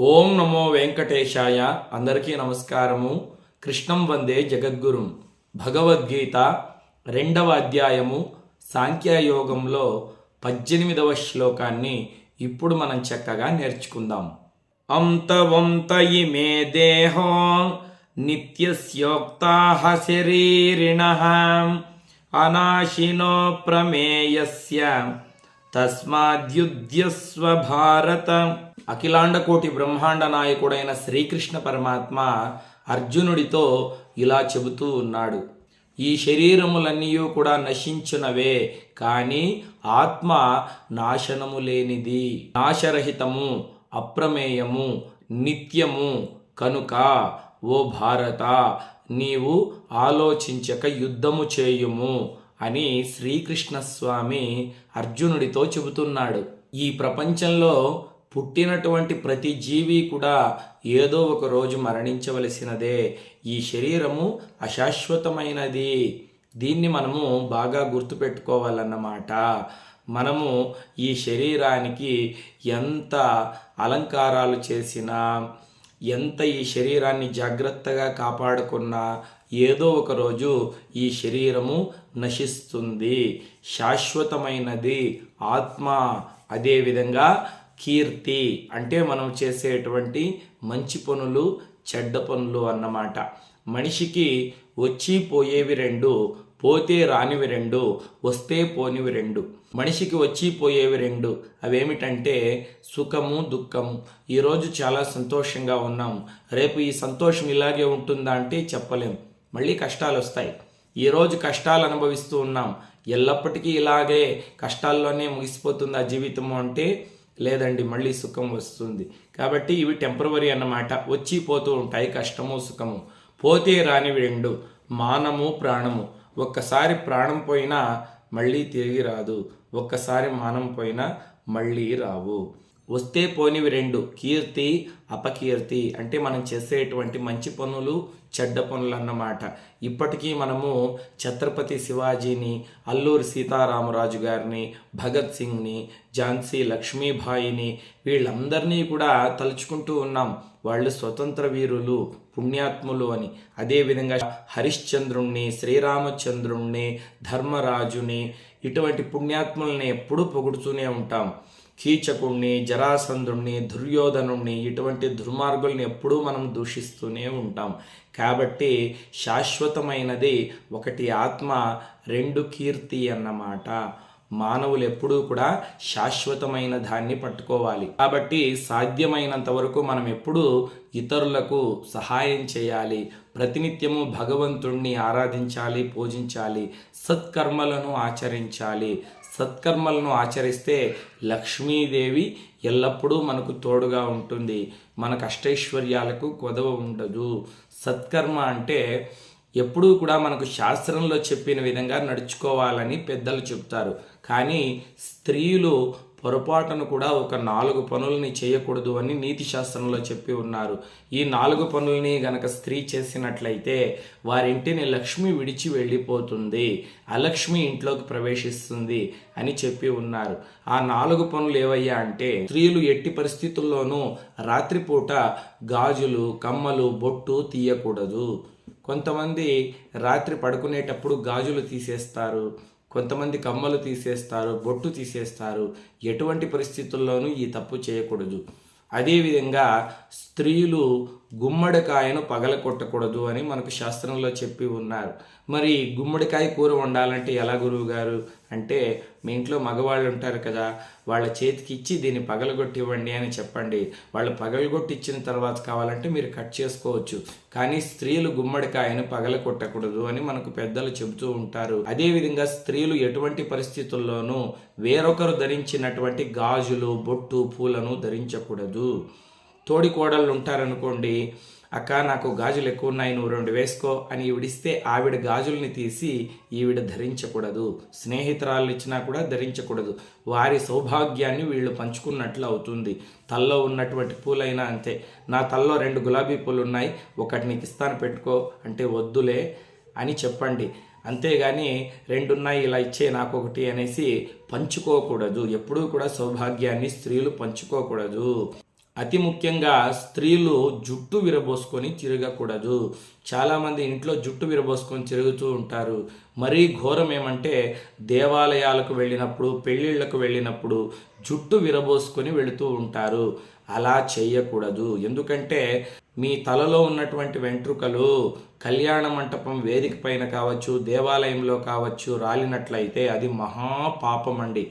ఓం నమో వెంకటేశాయ. అందరికీ నమస్కారము. కృష్ణం వందే జగద్గురుం. భగవద్గీత రెండవ అధ్యాయము సాంఖ్యయోగంలో పద్దెనిమిదవ శ్లోకాన్ని ఇప్పుడు మనం చక్కగా నేర్చుకుందాం. అంతవంత ఇమే దేహో నిత్యస్యోక్త శరీరిణ అనాశినో ప్రమేయస్య. తస్మాద్యుధ్యస్వ భారత. అఖిలాండ కోటి బ్రహ్మాండ నాయకుడైన శ్రీకృష్ణ పరమాత్మ అర్జునుడితో ఇలా చెబుతూ ఉన్నాడు. ఈ శరీరములన్నీ కూడా నశించునవే కానీ ఆత్మ నాశనము లేనిది. నాశరహితము అప్రమేయము నిత్యము. కనుక ఓ భారత నీవు ఆలోచించక యుద్ధము చేయుము అని శ్రీకృష్ణస్వామి అర్జునుడితో చెబుతున్నాడు. ఈ ప్రపంచంలో పుట్టినటువంటి ప్రతి జీవి కూడా ఏదో ఒక రోజు మరణించవలసినదే. ఈ శరీరము అశాశ్వతమైనది. దీన్ని మనము బాగా గుర్తుపెట్టుకోవాలన్నమాట. మనము ఈ శరీరానికి ఎంత అలంకారాలు చేసినా ఎంత ఈ శరీరాన్ని జాగ్రత్తగా కాపాడుకున్నా ఏదో ఒక రోజు ఈ శరీరము నశిస్తుంది. శాశ్వతమైనది ఆత్మ. అదేవిధంగా కీర్తి అంటే మనం చేసేటువంటి మంచి పనులు చెడ్డ పనులు అన్నమాట. మనిషికి వచ్చి పోయేవి రెండు పోతే రానివి రెండు వస్తే పోనివి రెండు. మనిషికి వచ్చి పోయేవి రెండు. అవేమిటంటే సుఖము దుఃఖము. ఈరోజు చాలా సంతోషంగా ఉన్నాం. రేపు ఈ సంతోషం ఇలాగే ఉంటుందా అంటే చెప్పలేం. మళ్ళీ కష్టాలు వస్తాయి ఈరోజు కష్టాలు అనుభవిస్తూ ఉన్నాం. ఎల్లప్పటికీ ఇలాగే కష్టాల్లోనే ముగిసిపోతుందా జీవితము అంటే లేదండి మళ్ళీ సుఖం వస్తుంది. కాబట్టి ఇవి టెంపరవరీ అన్నమాట. వచ్చి పోతూ ఉంటాయి కష్టము సుఖము. పోతే రానివి రెండు మానము ప్రాణము. ఒక్కసారి ప్రాణం పోయినా మళ్ళీ తిరిగి రాదు. ఒక్కసారి మానం పోయినా మళ్ళీ రావు. వస్తే పోనివి రెండు. కీర్తి అపకీర్తి అంటే మనం చేసేటువంటి మంచి పనులు చెడ్డ పనులు అన్నమాట. ఇప్పటికీ మనము ఛత్రపతి శివాజీని అల్లూరి సీతారామరాజు గారిని భగత్ సింగ్ని ఝాన్సీ లక్ష్మీబాయిని వీళ్ళందరినీ కూడా తలుచుకుంటూ ఉన్నాం. వాళ్ళు స్వతంత్ర వీరులు పుణ్యాత్ములు అని. అదేవిధంగా హరిశ్చంద్రుణ్ణి శ్రీరామచంద్రుణ్ణి ధర్మరాజుని ఇటువంటి పుణ్యాత్ముల్ని ఎప్పుడూ పొగుడుతూనే ఉంటాం. కీచకుణ్ణి జరాసంధుణ్ణి దుర్యోధనుణ్ణి ఇటువంటి దుర్మార్గుల్ని ఎప్పుడూ మనం దూషిస్తూనే ఉంటాం. కాబట్టి శాశ్వతమైనది ఒకటి ఆత్మ రెండు కీర్తి అన్నమాట. మానవులు ఎప్పుడూ కూడా శాశ్వతమైన దాన్ని పట్టుకోవాలి. కాబట్టి సాధ్యమైనంత వరకు మనం ఎప్పుడూ ఇతరులకు సహాయం చేయాలి. ప్రతినిత్యము భగవంతుణ్ణి ఆరాధించాలి పూజించాలి సత్కర్మలను ఆచరించాలి. సత్కర్మలను ఆచరిస్తే లక్ష్మీదేవి ఎల్లప్పుడూ మనకు తోడుగా ఉంటుంది. మన కష్టైశ్వర్యాలకు కొదవ ఉండదు. సత్కర్మ అంటే ఎప్పుడూ కూడా మనకు శాస్త్రంలో చెప్పిన విధంగా నడుచుకోవాలని పెద్దలు చెప్తారు. కానీ స్త్రీలు పొరపాటును కూడా ఒక నాలుగు పనులని చేయకూడదు అని నీతి శాస్త్రంలో చెప్పి ఉన్నారు. ఈ నాలుగు పనుల్ని గనక స్త్రీ చేసినట్లయితే వారింటిని లక్ష్మి విడిచి వెళ్ళిపోతుంది. అలక్ష్మి ఇంట్లోకి ప్రవేశిస్తుంది అని చెప్పి ఉన్నారు. ఆ నాలుగు పనులు ఏవయ్యా అంటే స్త్రీలు ఎట్టి పరిస్థితుల్లోనూ రాత్రిపూట గాజులు కమ్మలు బొట్టు తీయకూడదు. కొంతమంది రాత్రి పడుకునేటప్పుడు గాజులు తీసేస్తారు. కొంతమంది కమ్మలు తీసేస్తారు బొట్టు తీసేస్తారు. ఎటువంటి పరిస్థితుల్లోనూ ఈ తప్పు చేయకూడదు. అదేవిధంగా స్త్రీలు గుమ్మడికాయను పగల కొట్టకూడదు అని మనకు శాస్త్రంలో చెప్పి ఉన్నారు. మరి గుమ్మడికాయ కూర వండాలంటే ఎలా గురువు గారు అంటే మీ ఇంట్లో మగవాళ్ళు ఉంటారు కదా వాళ్ళ చేతికి ఇచ్చి దీన్ని పగలగొట్టి ఇవ్వండి అని చెప్పండి. వాళ్ళు పగలగొట్టి ఇచ్చిన తర్వాత కావాలంటే మీరు కట్ చేసుకోవచ్చు. కానీ స్త్రీలు గుమ్మడికాయను పగల కొట్టకూడదు అని మనకు పెద్దలు చెబుతూ ఉంటారు. అదేవిధంగా స్త్రీలు ఎటువంటి పరిస్థితుల్లోనూ వేరొకరు ధరించినటువంటి గాజులు బొట్టు పూలను ధరించకూడదు. తోడికోడళ్ళు ఉంటారనుకోండి అక్క నాకు గాజులు ఎక్కువ ఉన్నాయి నువ్వు రెండు వేసుకో అని ఈవిడిస్తే ఆవిడ గాజుల్ని తీసి ఈవిడ ధరించకూడదు. స్నేహితురాళ్ళు ఇచ్చినా కూడా ధరించకూడదు. వారి సౌభాగ్యాన్ని వీళ్ళు పంచుకున్నట్లు అవుతుంది. తల్లో ఉన్నటువంటి పూలైనా అంతే. నా తల్లో రెండు గులాబీ పూలు ఉన్నాయి ఒకటి నీకు ఇస్తాను పెట్టుకో అంటే వద్దులే అని చెప్పండి. అంతేగాని రెండున్నాయి ఇలా ఇచ్చే నాకు ఒకటి అనేసి పంచుకోకూడదు. ఎప్పుడూ కూడా సౌభాగ్యాన్ని స్త్రీలు పంచుకోకూడదు. అతి ముఖ్యంగా స్త్రీలు జుట్టు విరబోసుకొని తిరగకూడదు. చాలామంది ఇంట్లో జుట్టు విరబోసుకొని తిరుగుతూ ఉంటారు. మరీ ఘోరం ఏమంటే దేవాలయాలకు వెళ్ళినప్పుడు పెళ్ళిళ్ళకు వెళ్ళినప్పుడు జుట్టు విరబోసుకొని వెళుతూ ఉంటారు. అలా చేయకూడదు ఎందుకంటే మీ తలలో ఉన్నటువంటి వెంట్రుకలు కళ్యాణ మంటపం వేదిక పైన కావచ్చు దేవాలయంలో కావచ్చు రాలినట్లయితే అది మహాపాపం అండి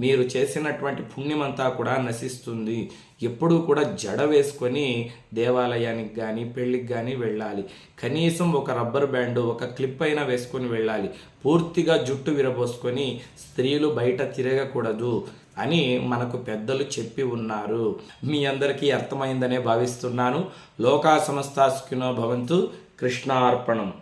మీరు చేసినటువంటి పుణ్యమంతా కూడా నశిస్తుంది. ఎప్పుడూ కూడా జడ వేసుకొని దేవాలయానికి కానీ పెళ్ళికి కానీ వెళ్ళాలి. కనీసం ఒక రబ్బర్ బ్యాండ్ ఒక క్లిప్ అయినా వేసుకొని వెళ్ళాలి. పూర్తిగా జుట్టు విరబోసుకొని స్త్రీలు బయట తిరగకూడదు అని మనకు పెద్దలు చెప్పి ఉన్నారు. మీ అందరికీ అర్థమైందనే భావిస్తున్నాను. లోకా సమస్తాసుకినో భవంతు కృష్ణార్పణం.